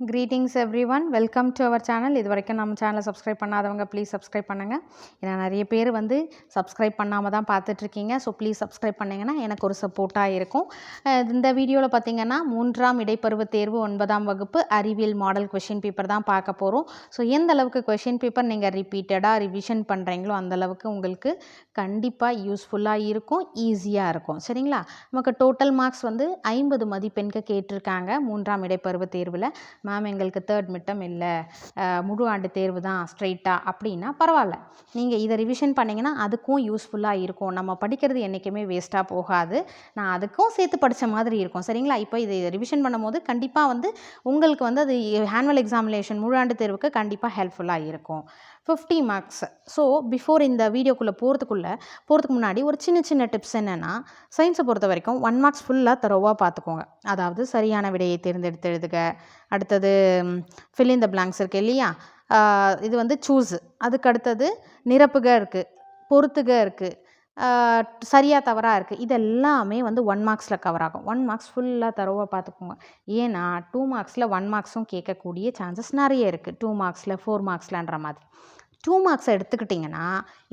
Greetings everyone welcome to our channel இது வரைக்கும் நம்ம சேனலை சப்ஸ்கிரைப் பண்ணாதவங்க ப்ளீஸ் சப்ஸ்கிரைப் பண்ணுங்கள் ஏன்னா நிறைய பேர் வந்து சப்ஸ்கிரைப் பண்ணாமல் தான் பார்த்துட்ருக்கீங்க. ஸோ ப்ளீஸ் சப்ஸ்கிரைப் பண்ணிங்கன்னா எனக்கு ஒரு சப்போர்ட்டாக இருக்கும். இந்த வீடியோவில் பார்த்தீங்கன்னா மூன்றாம் இடைப்பருவ தேர்வு ஒன்பதாம் வகுப்பு அறிவியல் மாடல் கொஷின் பேப்பர் தான் பார்க்க போகிறோம் ஸோ எந்த அளவுக்கு கொஷின் பேப்பர் நீங்கள் ரிப்பீட்டடாக ரிவிஷன் பண்ணுறீங்களோ அந்தளவுக்கு உங்களுக்கு கண்டிப்பாக யூஸ்ஃபுல்லாக இருக்கும் ஈஸியாக இருக்கும். சரிங்களா? நமக்கு டோட்டல் மார்க்ஸ் வந்து ஐம்பது மதிப்பெண்க்கு கேட்டிருக்காங்க மூன்றாம் இடைப்பருவ தேர்வில். மேம் எங்களுக்கு தேர்ட் மிட்டம் இல்லை. முழு ஆண்டு தேர்வு தான் ஸ்ட்ரெயிட்டாக அப்படின்னா பரவாயில்ல. நீங்கள் இதை ரிவிஷன் பண்ணிங்கன்னா அதுக்கும் யூஸ்ஃபுல்லாக இருக்கும். நம்ம படிக்கிறது என்றைக்குமே வேஸ்ட்டாக போகாது. நான் அதுக்கும் சேர்த்து படித்த மாதிரி இருக்கும். சரிங்களா? இப்போ இது ரிவிஷன் பண்ணும்போது கண்டிப்பாக வந்து உங்களுக்கு வந்து அது ஆனுவல் எக்ஸாமினேஷன் முழு ஆண்டு தேர்வுக்கு கண்டிப்பாக ஹெல்ப்ஃபுல்லாக இருக்கும். ஃபிஃப்டி மார்க்ஸ் ஸோ பிஃபோர் இந்த வீடியோக்குள்ளே போகிறதுக்குள்ளே போகிறதுக்கு முன்னாடி ஒரு சின்ன சின்ன டிப்ஸ் என்னென்னா சயின்ஸை பொறுத்த வரைக்கும் ஒன் மார்க்ஸ் ஃபுல்லாக தரோவாக பார்த்துக்கோங்க அதாவது சரியான விடையை தேர்ந்தெடுத்து எழுதுக. அடுத்தது ஃபில் இந்த பிளாங்க்ஸ் இருக்குது இல்லையா? இது வந்து சூஸ் அதுக்கு அடுத்தது நிரப்புக இருக்குது பொறுத்துக இருக்குது சரியாக தவறாக இருக்குது இது எல்லாமே வந்து ஒன் மார்க்ஸில் கவர் ஆகும். ஒன் மார்க்ஸ் ஃபுல்லாக தரவாக பார்த்துக்கோங்க ஏன்னா டூ மார்க்ஸில் ஒன் மார்க்ஸும் கேட்கக்கூடிய சான்சஸ் நிறைய இருக்குது டூ மார்க்ஸில் ஃபோர் மார்க்ஸ்லன்ற மாதிரி. டூ மார்க்ஸ் எடுத்துக்கிட்டிங்கன்னா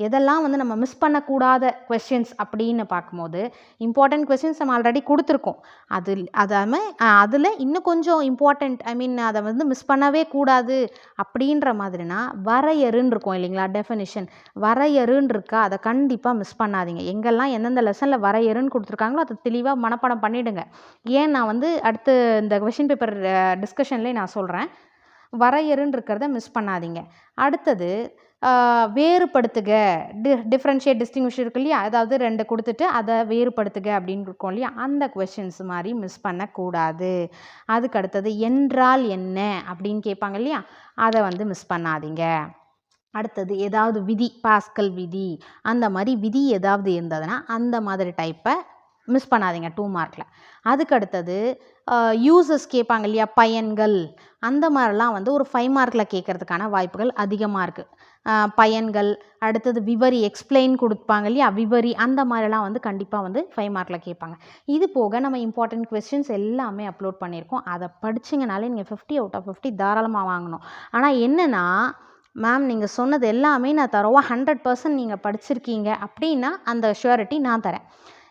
எதெல்லாம் வந்து நம்ம மிஸ் பண்ணக்கூடாத கொஷின்ஸ் அப்படின்னு பார்க்கும்போது இம்பார்ட்டன்ட் கொஷின்ஸ் நம்ம ஆல்ரெடி கொடுத்துருக்கோம். அது அதாமல் அதில் இன்னும் கொஞ்சம் இம்பார்ட்டண்ட் ஐ மீன் அதை வந்து மிஸ் பண்ணவே கூடாது அப்படின்ற மாதிரினா வரையறுன்னு இருக்கும் இல்லைங்களா டெஃபினிஷன் வரையறுன்னு இருக்கா அதை கண்டிப்பாக மிஸ் பண்ணாதீங்க. எங்கெல்லாம் எந்தெந்த லெசனில் வரையறுன்னு கொடுத்துருக்காங்களோ அதை தெளிவாக மனப்பாடம் பண்ணிவிடுங்க ஏன் நான் வந்து அடுத்து இந்த கொஷின் பேப்பர் டிஸ்கஷன்லேயே நான் சொல்கிறேன் வரையறுன்னு இருக்கிறத மிஸ் பண்ணாதீங்க. அடுத்தது வேறுபடுத்துக. டி டிஃப்ரென்ஷியேட் டிஸ்டிங்விஷ் இருக்கு இல்லையா? அதாவது ரெண்டு கொடுத்துட்டு அதை வேறுபடுத்துக அப்படின்னு இருக்கும் இல்லையா? அந்த கொஷின்ஸ் மாதிரி மிஸ் பண்ணக்கூடாது. அதுக்கு அடுத்தது என்றால் என்ன அப்படின்னு கேட்பாங்க இல்லையா? அதை வந்து மிஸ் பண்ணாதீங்க. அடுத்தது ஏதாவது விதி பாஸ்கல் விதி அந்த மாதிரி விதி ஏதாவது இருந்ததுன்னா அந்த மாதிரி டைப்பை மிஸ் பண்ணாதீங்க டூ மார்க்கில் அதுக்கு அடுத்தது யூசஸ் கேட்பாங்க இல்லையா பயன்கள். அந்த மாதிரிலாம் வந்து ஒரு ஃபைவ் மார்க்கில் கேட்குறதுக்கான வாய்ப்புகள் அதிகமாக இருக்குது பயன்கள் அடுத்தது விவரி எக்ஸ்பிளைன் கொடுப்பாங்க இல்லையா விவரி அந்த மாதிரிலாம் வந்து கண்டிப்பாக வந்து ஃபைவ் மார்க்கில் கேட்பாங்க. இது போக நம்ம இம்பார்ட்டன்ட் கொஸ்டின்ஸ் எல்லாமே அப்லோட் பண்ணியிருக்கோம். அதை படிச்சிங்கனாலே நீங்கள் ஃபிஃப்டி அவுட் ஆஃப் ஃபிஃப்டி தாராளமாக வாங்கணும். ஆனால் என்னென்னா மேம் நீங்கள் சொன்னது எல்லாமே நான் தரோவா ஹண்ட்ரட் பர்சன்ட் நீங்கள் படிச்சிருக்கீங்க அப்படின்னா அந்த ஷுவரிட்டி நான் தரேன்.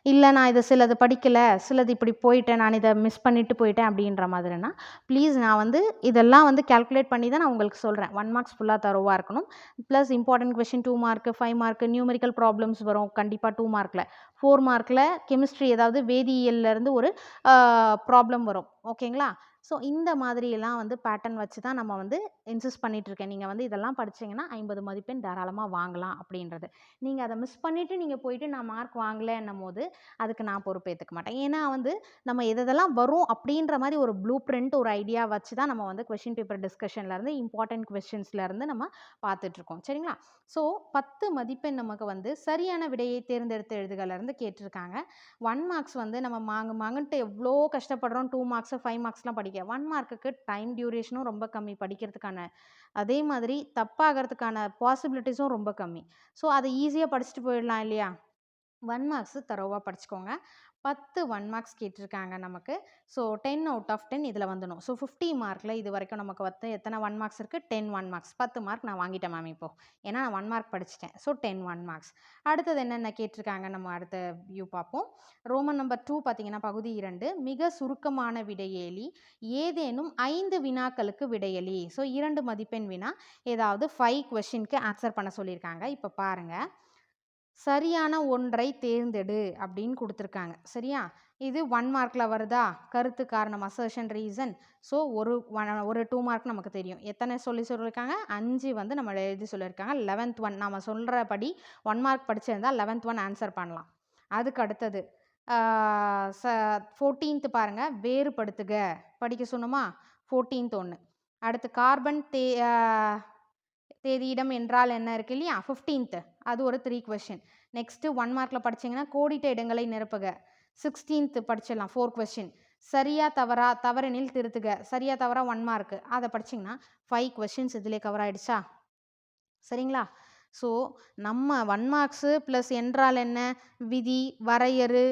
இல்லை நான் இதை சிலது படிக்கலை சிலது இப்படி போயிட்டேன் நான் இதை மிஸ் பண்ணிட்டு போயிட்டேன் அப்படின்ற மாதிரினா ப்ளீஸ் நான் வந்து இதெல்லாம் வந்து கால்குலேட் பண்ணி தான் நான் உங்களுக்கு சொல்கிறேன் ஒன் மார்க்ஸ் ஃபுல்லாக தரோவாக இருக்கணும். Plus important question two mark five mark numerical problems வரும். கண்டிப்பாக டூ மார்க்கில் ஃபோர் மார்க்கில் கெமிஸ்ட்ரி ஏதாவது வேதியியல்ல இருந்து ஒரு ப்ராப்ளம் வரும். ஓகேங்களா ஸோ இந்த மாதிரியெல்லாம் வந்து பேட்டர்ன் வச்சு தான் நம்ம வந்து இன்சிஸ்ட் பண்ணிகிட்ருக்கேன் இருக்கேன். நீங்கள் வந்து இதெல்லாம் படிச்சீங்கன்னா ஐம்பது மதிப்பெண் தாராளமாக வாங்கலாம் அப்படின்றது. நீங்கள் அதை மிஸ் பண்ணிவிட்டு நீங்கள் போயிட்டு நான் மார்க் வாங்கலைன்னும் போது அதுக்கு நான் பொறுப்பேற்றுக்க மாட்டேன். ஏன்னா வந்து நம்ம எதெல்லாம் வரும் அப்படின்ற மாதிரி ஒரு ப்ளூ பிரிண்ட் ஒரு ஐடியா வச்சு தான் நம்ம வந்து கொஷின் பேப்பர் டிஸ்கஷன்லேருந்து இம்பார்ட்டன்ட் கொஷின்ஸ்லேருந்து நம்ம பார்த்துட்ருக்கோம் சரிங்களா? ஸோ பத்து மதிப்பெண் நமக்கு வந்து சரியான விடையை தேர்ந்தெடுத்து எழுதுகலேருந்து கேட்டிருக்காங்க. ஒன் மார்க்ஸ் வந்து நம்ம மாங்கு மாங்கன்ட்டு எவ்வளோ கஷ்டப்படுறோம் டூ மார்க்ஸு ஃபைவ் மார்க்ஸ்லாம் படிக்க. ஒன் மார்க்குக்கு டைம் டியூரேஷனும் ரொம்ப கம்மி படிக்கிறதுக்கான. அதே மாதிரி தப்பாகிறதுக்கான பாசிபிலிட்டிஸும் ரொம்ப கம்மி. ஸோ அதை ஈஸியாக படிச்சுட்டு போயிடலாம் இல்லையா? ஒன் மார்க்ஸு தரோவாக படிச்சுக்கோங்க. பத்து ஒன் மார்க்ஸ் கேட்டிருக்காங்க நமக்கு. So ten out of ten இதில் வந்துடும் ஸோ ஃபிஃப்டி மார்க்கில் இது வரைக்கும் நமக்கு வந்து எத்தனை ஒன் மார்க்ஸ் இருக்குது டென் ஒன் மார்க்ஸ் பத்து மார்க் நான் வாங்கிட்டேன் மேம் இப்போது ஏன்னா நான் ஒன் மார்க் படிச்சிட்டேன். ஸோ டென் ஒன் மார்க்ஸ் அடுத்தது என்னென்ன கேட்டிருக்காங்க? நம்ம அடுத்த வியூ பார்ப்போம். ரோமன் நம்பர் டூ பார்த்தீங்கன்னா பகுதி இரண்டு. மிக சுருக்கமான விடையேலி ஏதேனும் ஐந்து வினாக்களுக்கு விடையலி. ஸோ இரண்டு மதிப்பெண் வினா ஏதாவது ஃபைவ் கொஷினுக்கு ஆன்சர் பண்ண சொல்லியிருக்காங்க. இப்போ பாருங்கள் சரியான ஒன்றை தேர்ந்தெடு அப்படின்னு கொடுத்துருக்காங்க. சரியா? இது ஒன் மார்க்கில் வருதா? கருத்து காரணம்? அசர்ஷன் ரீசன் ஸோ ஒரு ஒன் ஒரு டூ மார்க் நமக்கு தெரியும். எத்தனை சொல்லி சொல்லியிருக்காங்க அஞ்சு வந்து நம்ம எழுதி சொல்லியிருக்காங்க லெவன்த் ஒன் நம்ம சொல்கிறபடி ஒன் மார்க் படிச்சிருந்தால் லெவன்த் ஒன் ஆன்சர் பண்ணலாம். அதுக்கு அடுத்தது ச ஃபோர்டீன்த்து பாருங்கள் வேறுபடுத்துக. படிக்க சொன்னோமா? ஃபோர்டீன்த் ஒன்று அடுத்து கார்பன் தே தேதியிடம் என்றால் என்ன இருக்கு இல்லையா? ஃபிஃப்டீன்த்து அது ஒரு த்ரீ கொஷின் நெக்ஸ்ட்டு ஒன் மார்க்கில் படிச்சிங்கன்னா கோடிட்ட இடங்களை நிரப்புக. சிக்ஸ்டீன்த்து படிச்சிடலாம் ஃபோர் கொஷின் சரியா தவறா தவறெனில் திருத்துக. சரியா தவறா ஒன் மார்க்கு அதை படிச்சிங்கன்னா ஃபைவ் கொஷின்ஸ் இதிலே கவர் ஆகிடுச்சா சரிங்களா? ஸோ நம்ம ஒன் மார்க்ஸு ப்ளஸ் என்றால் என்ன? விதி வரையறு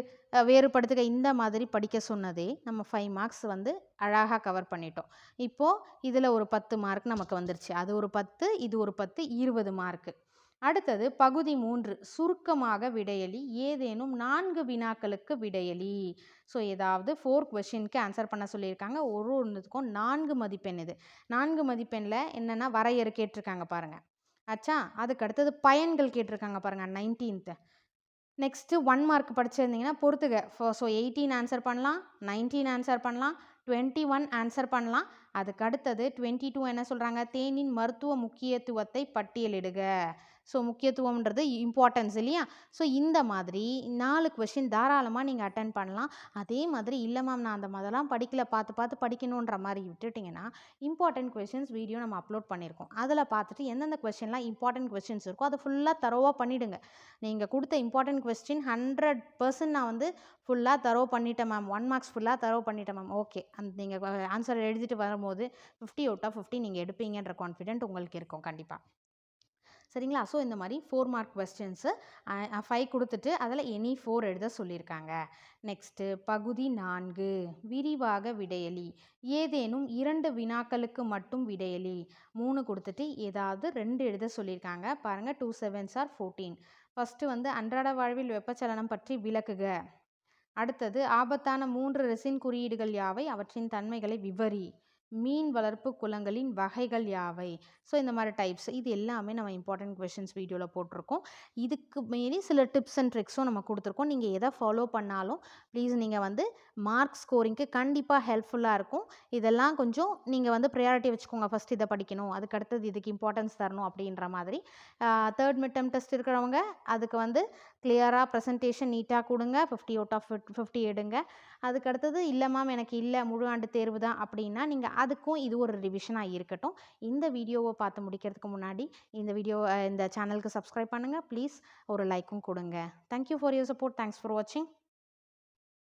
வேறுபடுத்துக. இந்த மாதிரி படிக்க சொன்னதே நம்ம ஃபைவ் மார்க்ஸ் வந்து அழகாக கவர் பண்ணிட்டோம். இப்போது இதில் ஒரு பத்து மார்க் நமக்கு வந்துருச்சு. அது ஒரு பத்து இது ஒரு பத்து இருபது மார்க்கு அடுத்தது பகுதி மூன்று சுருக்கமாக விடையலி ஏதேனும் நான்கு வினாக்களுக்கு விடையலி. ஸோ ஏதாவது ஃபோர் கொஷினுக்கு ஆன்சர் பண்ண சொல்லியிருக்காங்க. ஒரு ஒன்றுத்துக்கும் நான்கு மதிப்பெண் இது. நான்கு மதிப்பெண்ணில் என்னென்னா வரையறு கேட்டிருக்காங்க பாருங்கள் ஆச்சா அதுக்கு அடுத்தது பயன்கள் கேட்டிருக்காங்க பாருங்கள் நைன்டீன்த்து நெக்ஸ்ட்டு ஒன் மார்க் படிச்சிருந்தீங்கன்னா பொறுத்துக. ஸோ எயிட்டீன் ஆன்சர் பண்ணலாம் நைன்டீன் ஆன்சர் பண்ணலாம் டுவெண்ட்டி ஒன் ஆன்சர் பண்ணலாம். அதுக்கு அடுத்தது டுவெண்ட்டி டூ என்ன சொல்கிறாங்க தேனின் மருத்துவ முக்கியத்துவத்தை பட்டியலிடுக. ஸோ முக்கியத்துவம்ன்றது இம்பார்ட்டன்ஸ் இல்லையா? ஸோ இந்த மாதிரி நாலு கொஷின் தாராளமாக நீங்கள் அட்டன் பண்ணலாம். அதே மாதிரி இல்லை மேம் நான் அந்த மாதிரிலாம் படிக்கல பார்த்து பார்த்து படிக்கணுன்ற மாதிரி விட்டுட்டிங்கன்னா இம்பார்ட்டன்ட் கொஷின்ஸ் வீடியோ நம்ம அப்லோட் பண்ணியிருக்கோம். அதில் பார்த்துட்டு எந்தெந்த கொஷின்லாம் இம்பார்ட்டன்ட் கொஷின்ஸ் இருக்கோ அதை ஃபுல்லாக தரோவாக பண்ணிவிடுங்க நீங்கள் கொடுத்த இம்பார்ட்டன்ட் கொஸ்டின் ஹண்ட்ரட் பர்சன்ட் நான் வந்து ஃபுல்லாக தரோ பண்ணிட்டேன் மேம் ஒன் மார்க்ஸ் ஃபுல்லாக தரோ பண்ணிட்டேன் மேம் ஓகே அந்த நீங்கள் ஆன்சர் எழுதிட்டு வரும்போது ஃபிஃப்டி அவுட் ஆஃப் ஃபிஃப்டி நீங்கள் எடுப்பீங்கன்ற கான்ஃபிடென்ட் உங்களுக்கு இருக்கும் கண்டிப்பாக சரிங்களா? ஸோ இந்த மாதிரி ஃபோர் மார்க் கொஸ்டின்ஸு ஃபைவ் கொடுத்துட்டு அதில் எனி ஃபோர் எழுத சொல்லியிருக்காங்க. நெக்ஸ்ட்டு பகுதி நான்கு விரிவாக விடையலி. ஏதேனும் இரண்டு வினாக்களுக்கு மட்டும் விடையலி. மூணு கொடுத்துட்டு ஏதாவது ரெண்டு எழுத சொல்லியிருக்காங்க. பாருங்கள் two sevens are fourteen first வந்து அன்றாட வாழ்வில் வெப்பச்சலனம் பற்றி விளக்குக. அடுத்தது ஆபத்தான மூன்று ரெசின் குறியீடுகள் யாவை? அவற்றின் தன்மைகளை விவரி. மீன் வளர்ப்பு குளங்களின் வகைகள் யாவை? ஸோ இந்த மாதிரி டைப்ஸ் இது எல்லாமே நம்ம இம்பார்ட்டன்ட் கொஷின்ஸ் வீடியோவில் போட்டிருக்கோம். இதுக்கு மீறி சில டிப்ஸ் அண்ட் ட்ரிக்ஸும் நம்ம கொடுத்துருக்கோம். நீங்கள் எதை ஃபாலோ பண்ணாலும் ப்ளீஸ் நீங்கள் வந்து மார்க் ஸ்கோரிங்க்கு கண்டிப்பாக ஹெல்ப்ஃபுல்லாக இருக்கும். இதெல்லாம் கொஞ்சம் நீங்கள் வந்து ப்ரையாரிட்டி வச்சுக்கோங்க. ஃபஸ்ட் இதை படிக்கணும் அதுக்கு அடுத்தது இதுக்கு இம்பார்ட்டன்ஸ் தரணும் அப்படின்ற மாதிரி. தேர்ட் மிட் டெம் டெஸ்ட் இருக்கிறவங்க அதுக்கு வந்து கிளியராக ப்ரெசன்டேஷன் நீட்டாக கொடுங்க. ஃபிஃப்டி அவுட் ஆஃப் ஃபிஃப்டி எடுங்க. அதுக்கு அடுத்தது இல்லை மேம் எனக்கு இல்லை. முழு ஆண்டு தேர்வு தான். அப்படின்னா நீங்கள் அதுக்கும் இது ஒரு ரிவிஷனாக இருக்கட்டும். இந்த வீடியோவை பார்த்து முடிக்கிறதுக்கு முன்னாடி இந்த வீடியோ இந்த சேனலுக்கு சப்ஸ்கிரைப் பண்ணுங்கள் ப்ளீஸ் ஒரு லைக்கும் கொடுங்க. Thank you for your support thanks for வாட்சிங்